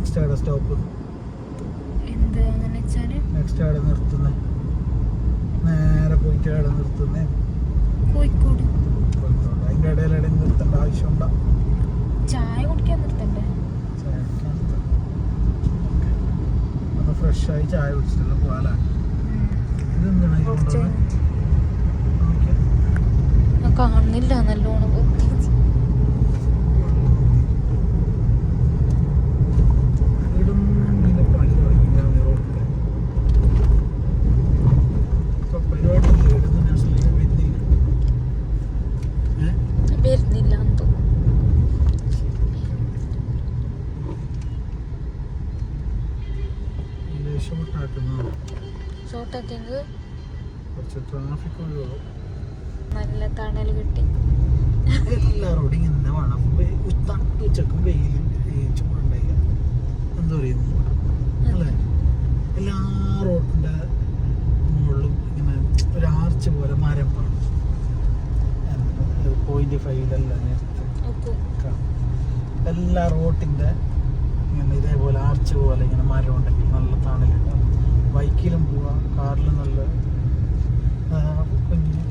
Next അവിടെ stop next അവിടെ നിർത്തുന്നത് നേരെ പോയിട്ട് അവിടെ നിർത്തുന്നേ? കോഴിക്കോട്. കോഴിക്കോട്. അതിന്റെ ഇടയിൽ ഇടയിൽ നിർത്തേണ്ട ആവശ്യമുണ്ടോ? ചായ കുടിക്കാൻ നിർത്തണ്ടേ? ഒന്ന് ഫ്രഷായി ചായ കുടിച്ചിട്ടുള്ള പോകാനാണ് ഇതെന്താണ് കാണുന്നില്ല നല്ലോണം ഇവിടുന്ന് ഇങ്ങനെ പണി തുടങ്ങിയിട്ടാണ് ഈ റോഡിന്റെ. ഇപ്പൊ പരിപാടിയില്ല, ഇവിടുന്ന് national highway വരുന്നില്ല. ഏ? വരുന്നില്ല എന്തോ ലേശം വിട്ടാക്കുന്നതാണ്. ഷോർട്ടാക്കിയെങ്കിൽ കുറച്ച് ട്രാഫിക് ഒഴിവാകും നല്ല തണൽ കിട്ടി എല്ലാ റോഡും ഇങ്ങനെ വേണം വെ- ഉ- തട്ട് ഉച്ചക്കും വെയിൽ ചൂടുണ്ടായില്ല എന്താ പറയുന്നു അല്ലേ എല്ലാ റോഡിന്റെ മുകളിലും ഇങ്ങനെ ഒരു ആർച്ച് പോലെ മരം വേണം നേരത്തെ. എല്ലാ റോട്ടിന്റെ ഇങ്ങനെ ഇതേപോലെ ആർച്ച് പോലെ ഇങ്ങനെ മരം ഉണ്ടെങ്കിൽ നല്ല തണലുണ്ടാവും. ബൈക്കിലും പോവാം കാറിലും നല്ല കുഞ്ഞ്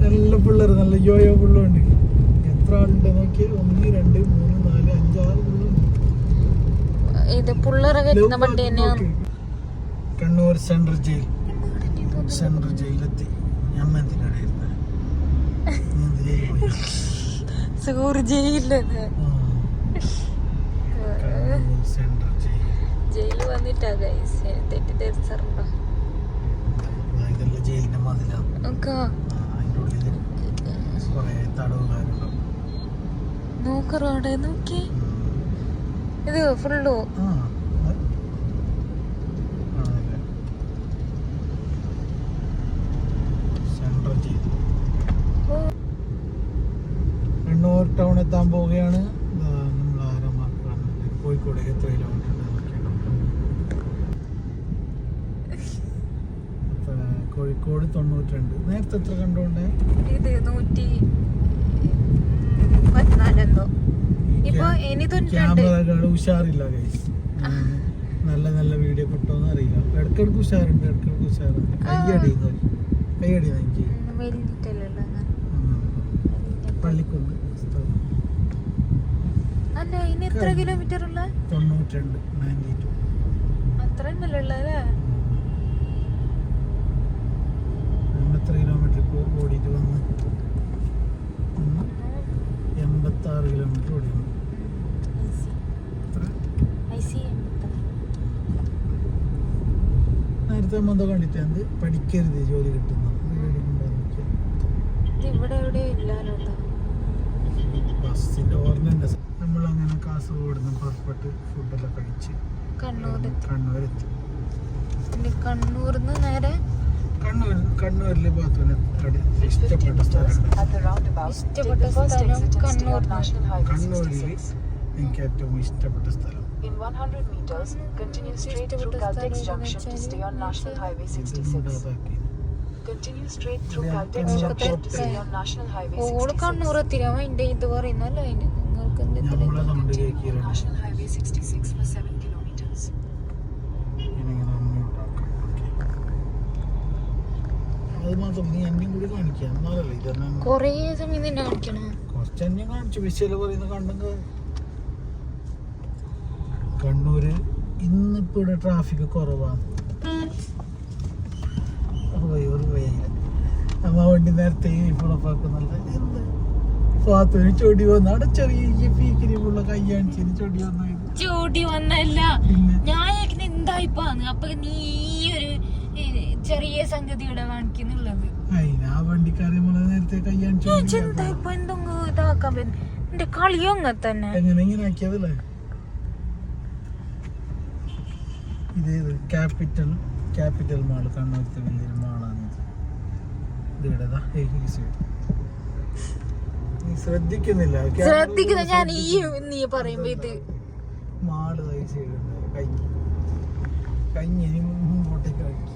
നല്ല പിള്ളേർ നല്ല യോയോ പിള്ളുണ്ട് എത്ര ആളുണ്ട് നോക്കി ഒന്ന് രണ്ട് മൂന്ന് നാല് അഞ്ചാറ് ഇത് പുള്ളറ കയറ്റുന്ന വണ്ടി തന്നെയാണ് കണ്ണൂർ സെൻട്രൽ ജയിൽ. സെൻട്രൽ ജയിലെത്തി. ഞാൻ എന്തിനായിരുന്നു സൂർജയില്ലത് കണ്ണൂർ സെൻട്രൽ ജയിൽ. ജയിൽ വന്നിട്ടാ ഗൈസ് തെറ്റിദ്ധരിച്ചറിഞ്ഞോ ജയിലിന്റെ മതിലാണ് അതിന്റെ ഉള്ളിൽ കുറെ തടവുകാരുണ്ടാവും നോക്കി. ഇത് ഫുള്ളു കണ്ണൂർ ടൗൺ എത്താൻ പോവുകയാണ്. നമ്മൾ ആരമാക്കാണ് കോഴിക്കോട് എത്ര കിലോമീറ്റർ ഉണ്ട് നോക്കിയാലോ. അപ്പൊ കോഴിക്കോട് തൊണ്ണൂറ്റിരണ്ട്. നേരത്തെ എത്ര കണ്ടോണ്ട് ഇത് നൂറ്റി പതിനാലെന്തോ. ഇപ്പൊ ഇനി ക്യാമറകൾ ഉഷാറില്ല ഗൈസ് നല്ല നല്ല വീഡിയോ കിട്ടുമെന്ന് അറിയില്ല. ഇടക്കിടക്ക് ഉഷാറുണ്ട് ഇടക്കിടക്ക് ഉഷാറുണ്ട് കൈയടി കൈയടി എനിക്ക് പള്ളിക്കുണ്ട് അല്ല ഇനി എത്ര കിലോമീറ്റർ ഉള്ള? തൊണ്ണൂറ്റിരണ്ട് നയന്റി ടു അത്ര ഉണ്ടല്ലോ എത്ര കിലോമീറ്റർ ഓടിയിട്ട് വന്ന്. എൺപത്താറ് കിലോമീറ്റർ ഓടി വന്നു എത്ര നേരത്തെ നമ്മൾ എന്തോ കണ്ടിട്ട് പഠിക്കരുത് ജോലി കിട്ടുന്ന ബസ്സിന്റെ ഓർമ്മയുണ്ട് നമ്മൾ അങ്ങനെ കാസർഗോഡ് നിന്ന് പുറപ്പെട്ട് ഫുഡെല്ലാം കഴിച്ച് കണ്ണൂരെത്തി കണ്ണൂരെത്തി ഇനി കണ്ണൂർന്ന് നേരെ കണ്ണൂർ കണ്ണൂരിലെ ബാത്തുവിന് ഇഷ്ടപ്പെട്ട സ്ഥലം കണ്ണൂരിൽ എനിക്ക് ഏറ്റവും ഇഷ്ടപ്പെട്ട സ്ഥലം In 100 meters, continue straight through Caltex Junction to stay on National Highway 66. Continue straight through Caltex. Junction to stay on National Highway 66. ഓൾ കണ്ണൂർ എത്തിരാ ഇത് പറയുന്നല്ലോ അതിന് നിങ്ങൾക്ക് എന്തെങ്കിലും National Highway 66 for 7 അത് മാത്രം നീ എന്നെയും കൂടി കാണിക്കാം. എന്നാലല്ലേ ഇതെന്നെ കൊറേ സമയം നിന്നെ കാണിക്കണം. കുറച്ച് കാണിച്ചു. വിശ്വല പറയുന്ന കണ്ടെങ്കിൽ കണ്ണൂര് ഇന്നിപ്പോ ഇവിടെ ട്രാഫിക് കുറവാണ് ഒരു വയ്യ അമ്മ വണ്ടി നേരത്തെ പുളപ്പാക്കുന്നുണ്ട് എന്ത്? ചൊടി വന്ന്. അവിടെ ചെറിയ പീക്കിരിപ്പുള്ള കയ്യാണിച്ചിന് ചൊടി വന്നു ചൊടി വന്നല്ല ഞാൻ എന്തായിപ്പാന്ന് അപ്പൊ നീ ഒരു ചെറിയ സംഗതി ഇവിടെ കാണിക്കുന്നുള്ളത് എന്റെ കളിയോ അങ്ങ തന്നെ. ഇത് ക്യാപിറ്റൽ ക്യാപിറ്റൽ മാൾ കണ്ണൂരത്തെ വലിയൊരു മാളാണ് ഇത്. ശ്രദ്ധിക്കുന്നില്ല. ശ്രദ്ധിക്കുന്ന. ഞാൻ ഈ നീ പറയുമ്പോ ഇത് മാൾ ഈ സൈഡ് കഞ്ഞി കഞ്ഞി ഇനി മുമ്പോട്ടേക്ക് ആക്കി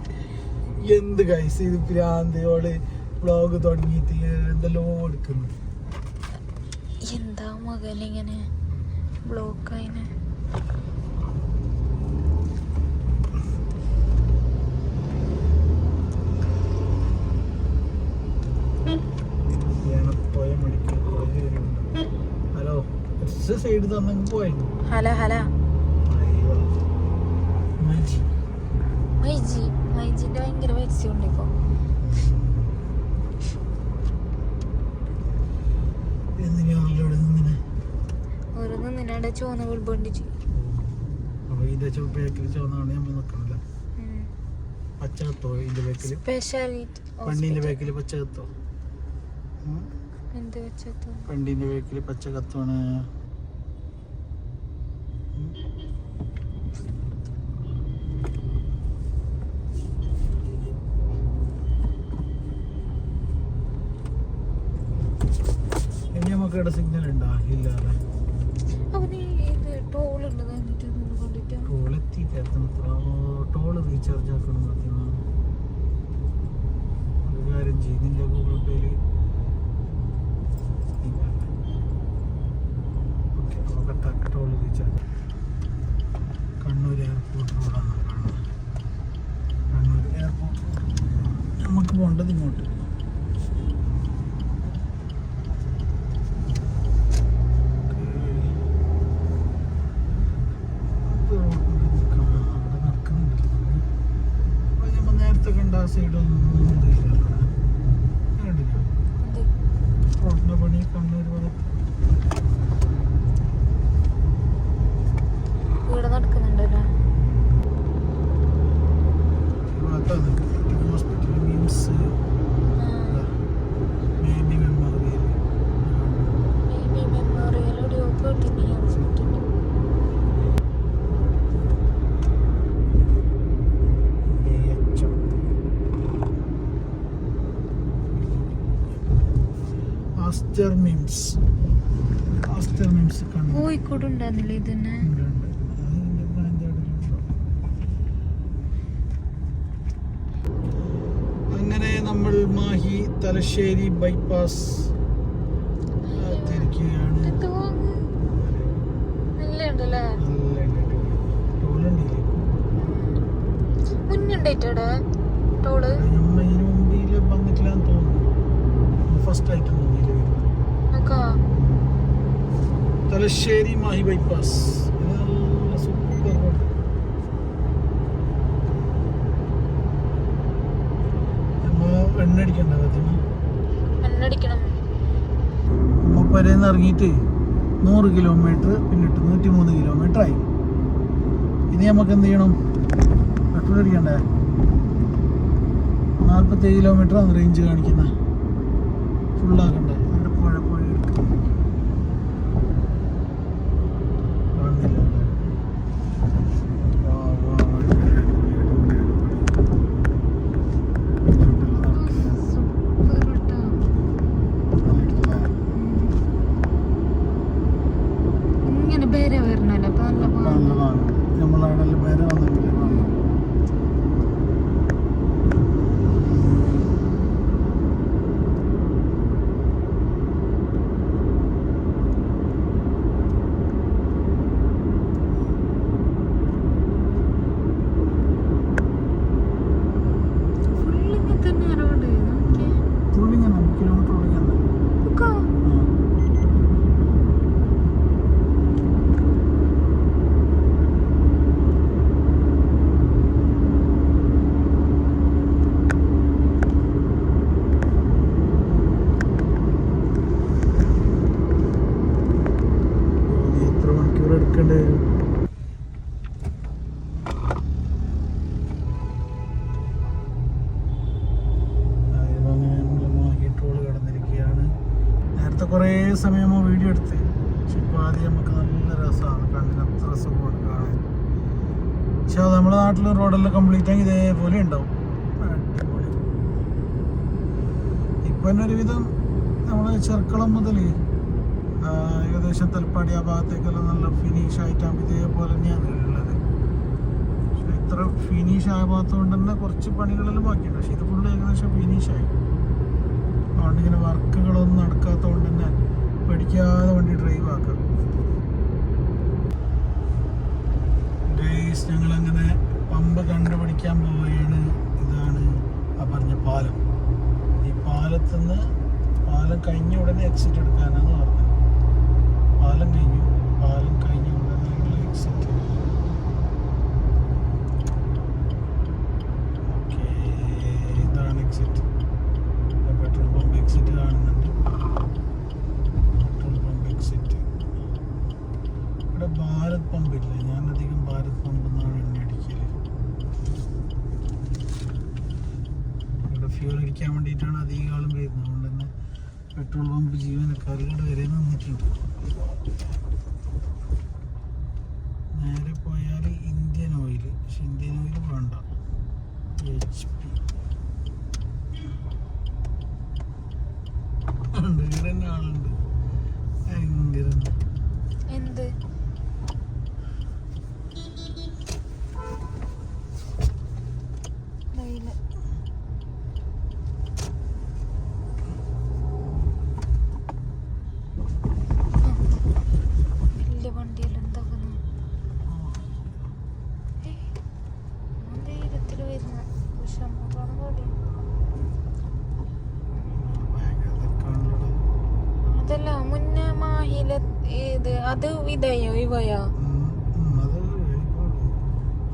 എന്ത് കൈസ് ഇത് ഭ്രാന്തിയോട് വ്ളോഗ് തുടങ്ങിയിട്ട് എന്തെല്ലോ എടുക്കുന്നു. എന്താ മകൻ ഇങ്ങനെ ബ്ലോക്ക് ആയിന്? പോയ മണിക്കൂർ കുറേ പേരുണ്ട് ഹലോ സൈഡ് തന്നെ പോയി ഹലോ ഹല. കത്തോ ഇതിന്റെ ബേക്കിൽ സ്പെഷ്യാലിറ്റി പണ്ടീന്റെ ബേക്കിൽ പച്ച കത്തോ ഉം? എന്ത് വെച്ചോ പണ്ടീന്റെ ബേക്കിൽ പച്ച കത്താണ് ഇനി നമുക്ക് ഇവിടെ സിഗ്നൽ ഉണ്ടോ ഇല്ല അല്ലേ അവന് ഇത് ടോൾ കൊണ്ടിട്ട്. ടോൾ റീചാർജ് ആക്കണം സത്യമാണ് ഒരു കാര്യം ചെയ്യുന്നില്ല ഗൂഗിൾ പേയിൽ okay toll recharge Kannur airport റോഡാണ് കാണുന്നത് കണ്ണൂർ എയർപോർട്ട് റോഡ് നമുക്ക് പോകേണ്ടത് ഇങ്ങോട്ട് നേരത്തെ കണ്ട ആ സൈഡൊന്നും കണ്ടില്ല? എന്ത് പണി കണ്ണൂർ ഭാഗത്ത് Aster MIMS Aster MIMS Kozhikode ഉണ്ടായിരുന്നില്ലേ ഇത് തന്നെ ഉണ്ട്, ഉണ്ട്. അതിന്റെ branch എവിടെയെങ്കിലും ഉണ്ടാവും. അങ്ങനെ നമ്മൾ മാഹി തലശ്ശേരി ബൈപ്പാസ് തിരിക്കുകയാണ്. മുന്നുണ്ടായിട്ടടെ ടോൾ? മുമ്പിൽ തോന്നുന്നു. ഫസ്റ്റ് ആയിട്ട് തോന്നിയില്ല നോക്കാ. തലശ്ശേരി മാഹി ബൈപ്പാസ്. നല്ല സൂപ്പർ റോഡ് എണ്ണടിക്കണ്ട എണ്ണടിക്കണം. നമ്മ ഇറങ്ങിയിട്ട് നൂറ് കിലോമീറ്റർ പിന്നിട്ട് നൂറ്റി മൂന്ന് കിലോമീറ്റർ ആയി. ഇനി നമുക്ക് എന്ത് ചെയ്യണം? പെട്രോൾ അടിക്കണ്ടേ? നാൽപ്പത്തേഴ് കിലോമീറ്റർ ആണ് റേഞ്ച് കാണിക്കുന്നത് ഫുള്ളാക്കണ്ടേ ഇവിടെ പുഴ പുഴ എടുക്കും കാണുന്നില്ല അല്ലേ? വാ, വാ, അടിപൊളി, അടിപൊളി, അടിപൊളി, അടിപൊളി. ഇതിലോട്ടെല്ലാം നടക്കുക. സൂപ്പർ കേട്ടോ നല്ലതാ. ഇങ്ങനെ പേരെ വരണല്ലോ അപ്പൊ നല്ല പാങ്ങ്. നല്ലതാണ് നമ്മളവിടെ പേര് വന്നിട്ടില്ല ഫുൾ ഇങ്ങനെ തന്നെ റോഡ് നോക്കിയേ തുള്ളിങ്ങനെ കിലോമീറ്റർ ഉള്ളിങ്ങനെ നോക്കാ എത്ര മണിക്കൂർ എടുക്കേണ്ടി വരും അതായത് അങ്ങനെ നമ്മൾ മാഹി ടോൾ കടന്നിരിക്കുകയാണ് നേരത്തെ കുറേ സമയം നമ്മൾ വീഡിയോ എടുത്ത് ആദ്യം നമുക്ക് നല്ല രസമാണ്. കണ്ണിന് അത്ര സുഖമാണ് കാണാൻ. പക്ഷെ നമ്മുടെ നാട്ടിൽ റോഡെല്ലാം കംപ്ലീറ്റ് ആയി ഇതേപോലെ ഉണ്ടാവും. അടിപൊളി. തന്നെ ഒരുവിധം നമ്മൾ ചെർക്കളം മുതൽ ഏകദേശം തൽപ്പാടി ആ ഭാഗത്തേക്കെല്ലാം നല്ല ഫിനിഷ് ആയിട്ടാണ് ഇതേപോലെ തന്നെയാണ് ഉള്ളത്. പക്ഷെ ഇത്ര ഫിനിഷ് ആയ ഭാഗത്തുകൊണ്ട് തന്നെ കുറച്ച് പണികളെല്ലാം ബാക്കിയുണ്ട്. പക്ഷെ ഇത് ഫുള്ള് ഏകദേശം ഫിനിഷ് ആയി. അതുകൊണ്ട് ഇങ്ങനെ വർക്കുകളൊന്നും നടക്കാത്തതുകൊണ്ട് തന്നെ പഠിക്കാതെ വണ്ടി ഡ്രൈവ് ആക്കാം. ഞങ്ങൾ ഞങ്ങളങ്ങനെ പമ്പ് കണ്ടുപിടിക്കാൻ പോവുകയാണ്. ഇതാണ് ആ പറഞ്ഞ പാലം. ഈ പാലത്തുനിന്ന് പാലം കഴിഞ്ഞ ഉടനെ എക്സിറ്റ് എടുക്കാനാണ് പറഞ്ഞത്. പാലം കഴിഞ്ഞു. പാലം കഴിഞ്ഞ ഉടനെ എക്സിറ്റ് ഓക്കെ ഇതാണ് എക്സിറ്റ് പെട്രോൾ പമ്പ് എക്സിറ്റ് കാണുന്നുണ്ട് പെട്രോൾ പമ്പ് എക്സിറ്റ് ഇവിടെ ഭാരത് പമ്പ് ഇല്ല ഞാൻ അധികം ഭാരത് പമ്പ് എന്നാണ് എണ്ണ അടിക്കൽ ഇവിടെ ഫ്യൂൽ അടിക്കാൻ വേണ്ടിയിട്ടാണ് അധികം ആളും വരുന്നത് അതുകൊണ്ട് തന്നെ പെട്രോൾ പമ്പ് ജീവനക്കാരുകൾ വരെ നിന്നിട്ടുണ്ട് നേരെ പോയാൽ ഇന്ത്യൻ ഓയിൽ പക്ഷെ ഇന്ത്യൻ ഓയിൽ വേണ്ട എച്ച് പി ഉണ്ട് ഇവിടെ തന്നെ ആളുണ്ട് ഭയങ്കര എന്ത് അറിയില്ല. ആ. വലിയ വണ്ടിയെല്ലാം എന്താക്കുന്നു ധൈര്യത്തിൽ വരുന്ന പക്ഷെ നമ്മളാണ് പാടി ഭയങ്കര തിരക്കാണല്ലോ അതല്ല മുന്നേ മാഹിയിലെ ഇത് അത് ഇതായോ ഇവയോ ഉം, ഉം,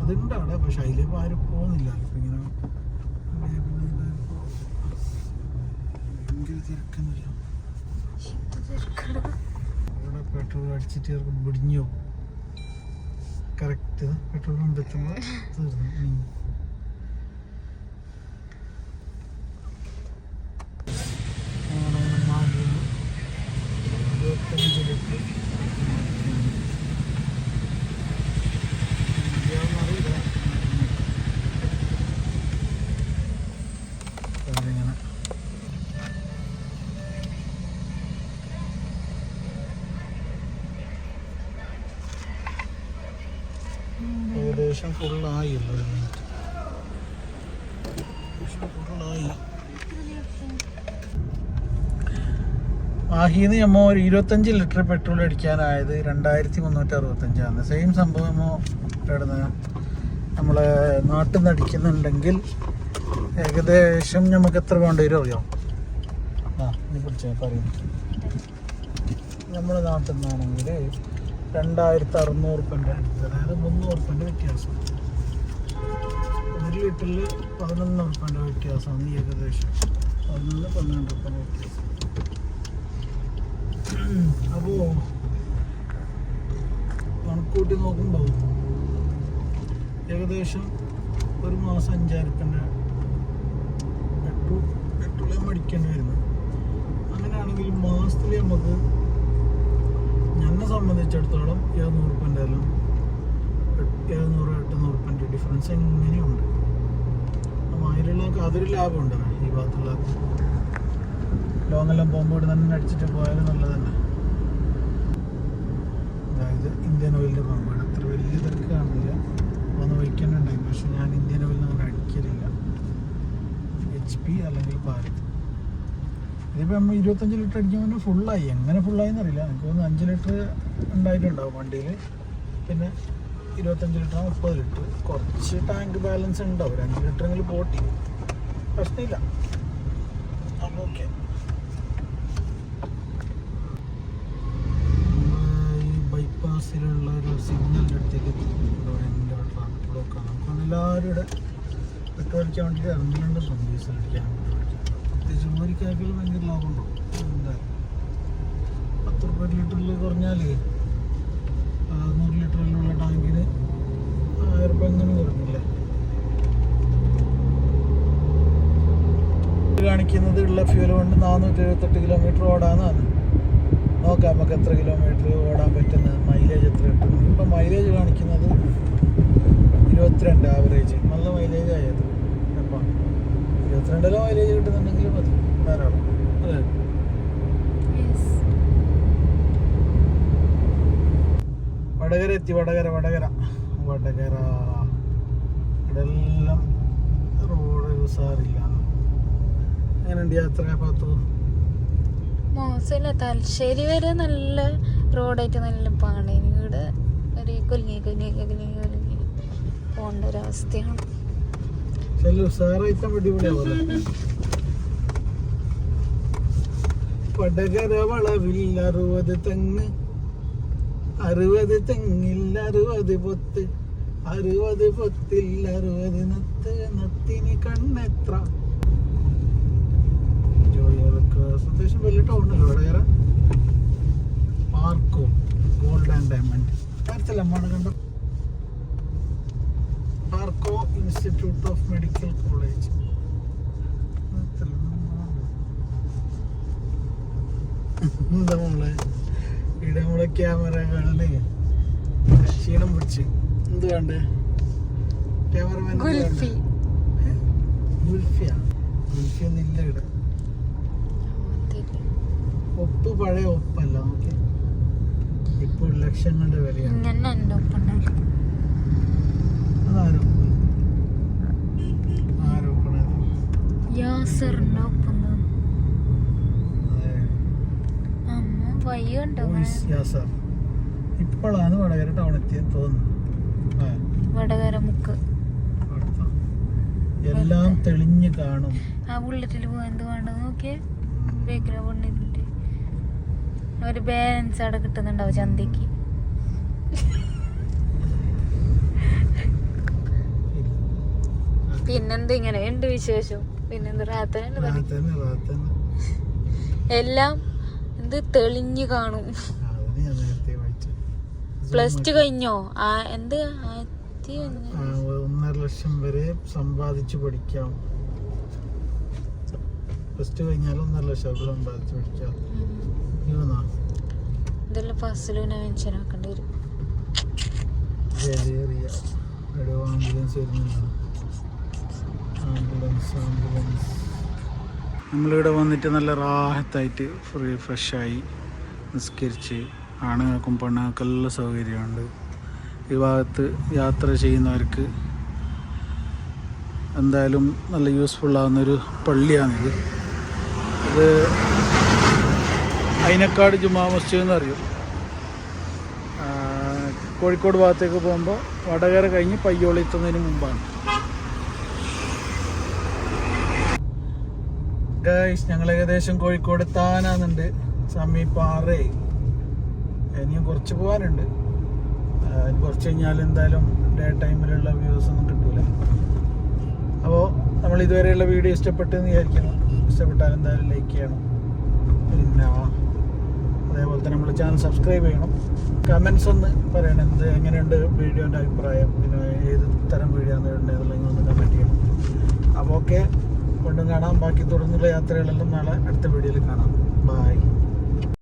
അത് ഇപ്പൊ പക്ഷെ അതിലേക്ക് ആരും പോകുന്നില്ല. ഇങ്ങനെ ഭയങ്കര തിരക്കുന്നില്ല? ഇവിടെ പെട്രോൾ അടിച്ചിട്ട് പിടിഞ്ഞു കറക്റ്റ് പെട്രോൾ കൊണ്ടെത്തുമ്പോ തീർന്നു ഉം. ആണ് മാലിന്യം. ഇരുപത്തഞ്ച് ലിറ്റർ അറിയില്ല ഇങ്ങനെ ഏകദേശം ഫുള്ളായി ഒരു മിനിറ്റ് ഫുള്ളായി മാഹിന്ന് ഒരു ഇരുപത്തഞ്ച് ലിറ്റർ പെട്രോൾ അടിക്കാനായത് രണ്ടായിരത്തി മുന്നൂറ്റി അറുപത്തഞ്ചാണ് സെയിം സംഭവം ഇവിടുന്ന് നമ്മളെ നാട്ടിൽ നിന്ന് അടിക്കുന്നുണ്ടെങ്കിൽ ഏകദേശം നമുക്ക് എത്ര വേണ്ടി വരും അറിയാം? ആ നീ പിടിച്ച പറയും. നമ്മുടെ നാട്ടിൽ നിന്നാണെങ്കിൽ രണ്ടായിരത്തി അറുന്നൂറ് അടുത്ത് അതായത് മുന്നൂറ് റുപ്യന്റെ വ്യത്യാസം. ഒരു ലിറ്ററിൽ പതിനൊന്ന് റുപ്യന്റെ വ്യത്യാസമാണ് ഏകദേശം. പതിനൊന്ന് പന്ത്രണ്ട് റുപ്യന്റെ വ്യത്യാസം. അപ്പോൾ കണക്കൂട്ടി നോക്കുമ്പോൾ ഏകദേശം ഒരു മാസം അഞ്ചായിരം റുപ്യന്റെ പെട്രോൾ പെട്രോളിയം മേടിക്കേണ്ടി വരുന്നത് അങ്ങനെയാണെങ്കിൽ മാസത്തിൽ നമുക്ക് എന്നെ സംബന്ധിച്ചിടത്തോളം ഇരുന്നൂറ് റുപ്യന്റെ എല്ലാം എഴുന്നൂറ് എട്ടുന്നൂറ് റുപ്യന്റെ ഡിഫറൻസ് എങ്ങനെയുണ്ട്? അപ്പം അതിലുള്ള അതൊരു ലാഭമുണ്ട്. ഈ ഭാഗത്തുള്ള ലോങ്ങെല്ലാം പോകുമ്പോൾ ഇവിടെ തന്നെ അടിച്ചിട്ട് പോയാലും നല്ലത് തന്നെ അതായത് ഇന്ത്യൻ ഓയിലിന്റെ പമ്പാണ്. അത്ര വലിയ തിരക്ക് കാണുന്നില്ല ഒന്ന് വയ്ക്കുന്നുണ്ടായിരുന്നു പക്ഷെ ഞാൻ ഇന്ത്യൻ ഓയിലിന് അങ്ങനെ അടിക്കലില്ല. എച്ച് പി അല്ലെങ്കിൽ ഭാരത് ഇതിപ്പോൾ നമ്മൾ ഇരുപത്തഞ്ച് ലിറ്റർ അടിക്കുമ്പോൾ ഫുള്ളായി എങ്ങനെ ഫുള്ളായി എന്നറിയില്ല. എനിക്ക് തോന്നുന്നു അഞ്ച് ലിറ്റർ ഉണ്ടായിട്ടുണ്ടാവും വണ്ടിയിൽ പിന്നെ ഇരുപത്തഞ്ച് ലിറ്റർ മുപ്പത് ലിറ്റർ. കുറച്ച് ടാങ്ക് ബാലൻസ് ഉണ്ടാവും ഒരു അഞ്ച് ലിറ്ററെങ്കിലും പോട്ടി. പ്രശ്നമില്ല. അപ്പോൾ ഓക്കെ ബൈപ്പാസിലുള്ള ഒരു സിഗ്നലിന്റെ അടുത്തേക്ക് എന്റെ ട്രാഫിക് ബ്ലോക്കാണ് നമുക്ക് എല്ലാവരും ഇവിടെ പെട്രോൾ അടിക്കാൻ വേണ്ടിയിട്ട് ഇറങ്ങുന്നുണ്ട്. ഡീസൽ അടിക്കാൻ പ്രത്യേകിച്ച് ജോലിക്കാർക്കുള്ള ഭയങ്കര ലാഭമുണ്ടോ എന്താ? പത്ത് റുപ്യ ലിറ്ററിൽ കുറഞ്ഞാൽ നൂറ് ലിറ്ററിലുള്ള ടാങ്കിന് ആയിരം രൂപ എങ്ങനെ വരുന്നില്ലേ കാണിക്കുന്നത് ഉള്ള ഫ്യൂൽ കൊണ്ട് നാനൂറ്റി എഴുപത്തെട്ട് കിലോമീറ്റർ ഓടാന്നാണ് നോക്കാം നമുക്ക് എത്ര കിലോമീറ്റർ ഓടാൻ പറ്റുന്ന മൈലേജ് എത്ര കിട്ടുന്നു ഇപ്പം മൈലേജ് കാണിക്കുന്നത് ഇരുപത്തിരണ്ട് ആവറേജ് നല്ല മൈലേജ് ആയത് അപ്പം ഇരുപത്തിരണ്ടിലോ മൈലേജ് കിട്ടുന്നുണ്ടെങ്കിൽ മതി ധാരാളം. അല്ലേ? വടകര എത്തി വടകര വടകര. വടകര. ഇവിടെല്ലാം റോഡ് ഉസാറില്ല. എങ്ങനെയുണ്ട് യാത്ര പാത്തു? മോശമില്ല തലശ്ശേരി വരെ നല്ല റോഡായിട്ട് നല്ല പാണി ഇവിടെ ഒരു കുലുങ്ങി കുലുങ്ങി കുലുങ്ങി കുലുങ്ങി പോകേണ്ട ഒരു അവസ്ഥയാണ്. വടകര വളവിൽ അറുപത് തെങ്ങ് അറുപത് തെങ്ങിൽ അറുപത് പൊത്ത് അറുപത് പൊത്തിൽ അറുപത് നത്ത് നത്തിന് കണ്ണെത്ര. അത്യാവശ്യം വലിയ ടൗണല്ലോ Vadakara Parco gold and diamond അടുത്തല്ലമ്മാണ് കണ്ടു Parco institute of medical college എന്താ മോളെ? ഇവിടെ നമ്മളെ ക്യാമറ കാണണേ ക്ഷീണം പിടിച്ച്. എന്ത് വേണ്ടേ ക്യാമറമാൻ ഗുൽഫി. ഗുൽഫിയാ? ഗുൽഫി ഒന്നും ഇല്ല ഇവിടെ. ഒപ്പ് പഴയ ഒപ്പല്ല ഇപ്പോൾ ലക്ഷങ്ങളുടെ വിലയാണ്. അതാരോ ആരോപ്പണത് യാസർ അതെ അമ്മ വയ്യ ഉണ്ടോ ലൂയിസ് യാസർ ഇപ്പോഴാണ് വടകര ടൗൺ എത്തിയെന്ന് തോന്നുന്നു. വടകര മുക്ക്. എല്ലാം തെളിഞ്ഞ് കാണും. ആ ബുള്ളറ്റിൽ പോകാൻ എന്ത് നോക്കിയേ. ബേക്കിലെ ഒരു ബാലൻസ് അവിടെ കിട്ടുന്നുണ്ടാവും ചന്തയ്ക്ക്. പിന്നെന്ത് ഇങ്ങനെ? ഉണ്ട് വിശേഷം? പിന്നെന്ത് റാത്തനുണ്ട്. എല്ലാം എന്ത് തെളിഞ്ഞു കാണും. പ്ലസ് ടു കഴിഞ്ഞോ? ആ എന്ത് ആയിരത്തി ഒന്ന്? ഒന്നര ലക്ഷം വരെ സമ്പാദിച്ചു പഠിക്കാം. പ്ലസ് ടു കഴിഞ്ഞാൽ ഒന്നര ലക്ഷം വരെ സമ്പാദിച്ചു പഠിക്കാം. ഇതെല്ലാം ഫസ്റ്റിലും മെൻഷൻ ആക്കേണ്ടി വരും. ആംബുലൻസ് വരുന്നുണ്ടോ. ആംബുലൻസ് ആംബുലൻസ് നമ്മളിവിടെ വന്നിട്ട് നല്ല റാഹത്തായിട്ട് ഫ്രീ ഫ്രഷായി നിസ്കരിച്ച് ആണുങ്ങൾക്കും പെണ്ണുങ്ങൾക്കും എല്ലാം സൗകര്യമുണ്ട്. ഈ ഭാഗത്ത് യാത്ര ചെയ്യുന്നവർക്ക് എന്തായാലും നല്ല യൂസ്ഫുൾ ആവുന്നൊരു പള്ളിയാണിത്. ഇത് അയിനക്കാട് ജുമാ മസ്ജിദ് എന്ന് അറിയും കോഴിക്കോട് ഭാഗത്തേക്ക് പോകുമ്പോൾ വടകര കഴിഞ്ഞ് പയ്യോളി എത്തുന്നതിന് മുമ്പാണ്. ഗൈസ് ഞങ്ങൾ ഏകദേശം കോഴിക്കോട് എത്താനാന്നുണ്ട്. സമീപാറേ ഇനിയും കുറച്ച് പോകാനുണ്ട് കുറച്ച് കഴിഞ്ഞാൽ എന്തായാലും ഡേ ടൈമിലുള്ള വ്യൂസ് ഒന്നും കിട്ടൂല. അപ്പോൾ നമ്മൾ ഇതുവരെയുള്ള വീഡിയോ ഇഷ്ടപ്പെട്ടെന്ന് വിചാരിക്കുന്നു. ഇഷ്ടപ്പെട്ടാൽ എന്തായാലും ലൈക്ക് ചെയ്യണം. പിന്നെ അതേപോലെ തന്നെ നമ്മൾ ചാനൽ സബ്സ്ക്രൈബ് ചെയ്യണം. കമൻസ് ഒന്ന് പറയണം. എന്ത് എങ്ങനെയുണ്ട് വീഡിയോന്റെ അഭിപ്രായം? പിന്നെ ഏത് തരം വീഡിയോ ആണ് വേണ്ടതെന്നുള്ള ഒന്ന് കമന്റ് ചെയ്യണം. അപ്പോൾ ഓക്കെ കൊണ്ടും കാണാം. ബാക്കി തുടർന്നുള്ള യാത്രകളെല്ലാം നാളെ അടുത്ത വീഡിയോയിൽ കാണാം. ബായ്